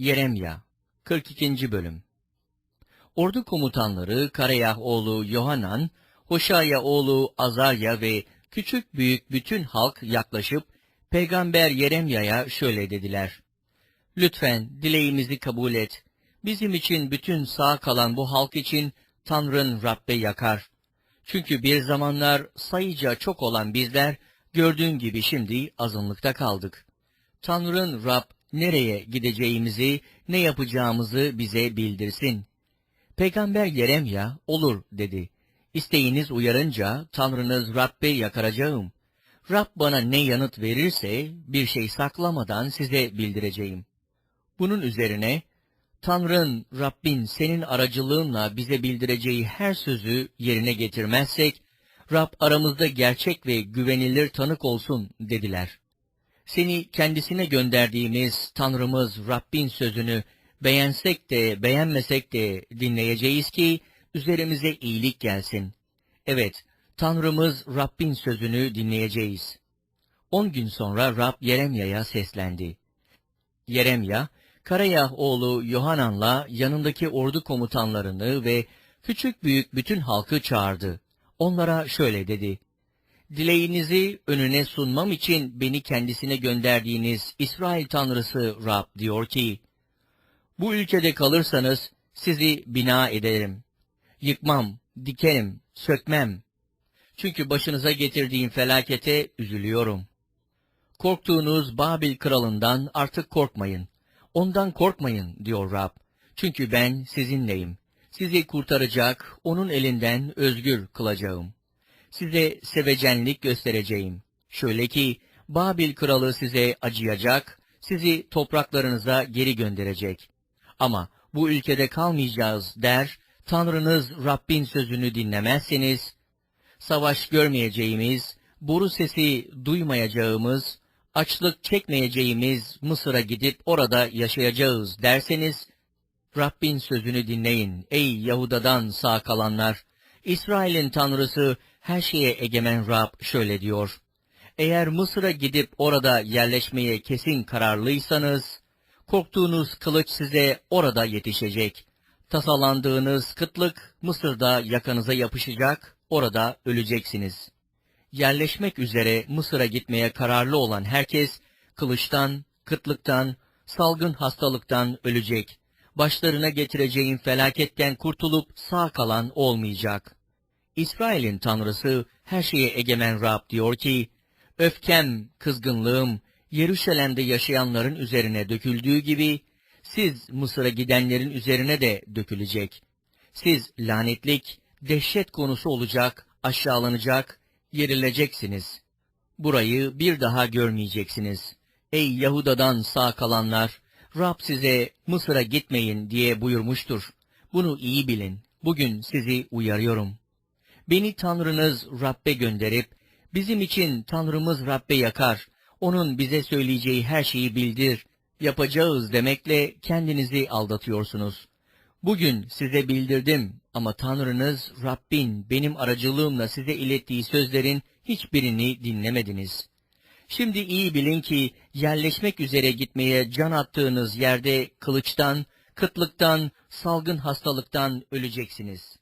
Yeremya 42. Bölüm Ordu komutanları Karayah oğlu Yohanan, Hoşaya oğlu Azarya ve küçük büyük bütün halk yaklaşıp Peygamber Yeremya'ya şöyle dediler. Lütfen dileğimizi kabul et. Bizim için bütün sağ kalan bu halk için Tanrın Rabbe yakar. Çünkü bir zamanlar sayıca çok olan bizler gördüğün gibi şimdi azınlıkta kaldık. Tanrın Rab nereye gideceğimizi, ne yapacağımızı bize bildirsin. Peygamber Yeremya olur dedi. İsteğiniz uyarınca Tanrınız Rabbe yakaracağım. Rab bana ne yanıt verirse bir şey saklamadan size bildireceğim. Bunun üzerine Tanrın Rabbin senin aracılığınla bize bildireceği her sözü yerine getirmezsek, Rab aramızda gerçek ve güvenilir tanık olsun dediler. Seni kendisine gönderdiğimiz Tanrımız Rabbin sözünü beğensek de beğenmesek de dinleyeceğiz ki üzerimize iyilik gelsin. Evet, Tanrımız Rabbin sözünü dinleyeceğiz. On gün sonra Rab Yeremya'ya seslendi. Yeremya, Karayah oğlu Yohanan'la yanındaki ordu komutanlarını ve küçük büyük bütün halkı çağırdı. Onlara şöyle dedi. Dileğinizi önüne sunmam için beni kendisine gönderdiğiniz İsrail Tanrısı Rab diyor ki, Bu ülkede kalırsanız sizi bina ederim. Yıkmam, dikerim, sökmem. Çünkü başınıza getirdiğim felakete üzülüyorum. Korktuğunuz Babil kralından artık korkmayın. Ondan korkmayın diyor Rab. Çünkü ben sizinleyim. Sizi kurtaracak, onun elinden özgür kılacağım. Size sevecenlik göstereceğim. Şöyle ki, Babil kralı size acıyacak, sizi topraklarınıza geri gönderecek. Ama bu ülkede kalmayacağız der, Tanrınız Rabbin sözünü dinlemezseniz, savaş görmeyeceğimiz, boru sesi duymayacağımız, açlık çekmeyeceğimiz Mısır'a gidip orada yaşayacağız derseniz, Rabbin sözünü dinleyin ey Yahuda'dan sağ kalanlar. İsrail'in tanrısı her şeye egemen Rab şöyle diyor. Eğer Mısır'a gidip orada yerleşmeye kesin kararlıysanız, korktuğunuz kılıç size orada yetişecek. Tasalandığınız kıtlık Mısır'da yakanıza yapışacak, orada öleceksiniz. Yerleşmek üzere Mısır'a gitmeye kararlı olan herkes, kılıçtan, kıtlıktan, salgın hastalıktan ölecek. Başlarına getireceğim felaketten kurtulup sağ kalan olmayacak. İsrail'in tanrısı her şeye egemen Rab diyor ki, Öfkem, kızgınlığım, Yeruşalim'de yaşayanların üzerine döküldüğü gibi, siz Mısır'a gidenlerin üzerine de dökülecek. Siz lanetlik, dehşet konusu olacak, aşağılanacak, yerileceksiniz. Burayı bir daha görmeyeceksiniz. Ey Yahuda'dan sağ kalanlar, Rab size Mısır'a gitmeyin diye buyurmuştur. Bunu iyi bilin. Bugün sizi uyarıyorum. Beni Tanrınız Rabbe gönderip, bizim için Tanrımız Rabbe yakar, onun bize söyleyeceği her şeyi bildir, yapacağız demekle kendinizi aldatıyorsunuz. Bugün size bildirdim ama Tanrınız Rabbin benim aracılığımla size ilettiği sözlerin hiçbirini dinlemediniz. Şimdi iyi bilin ki yerleşmek üzere gitmeye can attığınız yerde kılıçtan, kıtlıktan, salgın hastalıktan öleceksiniz.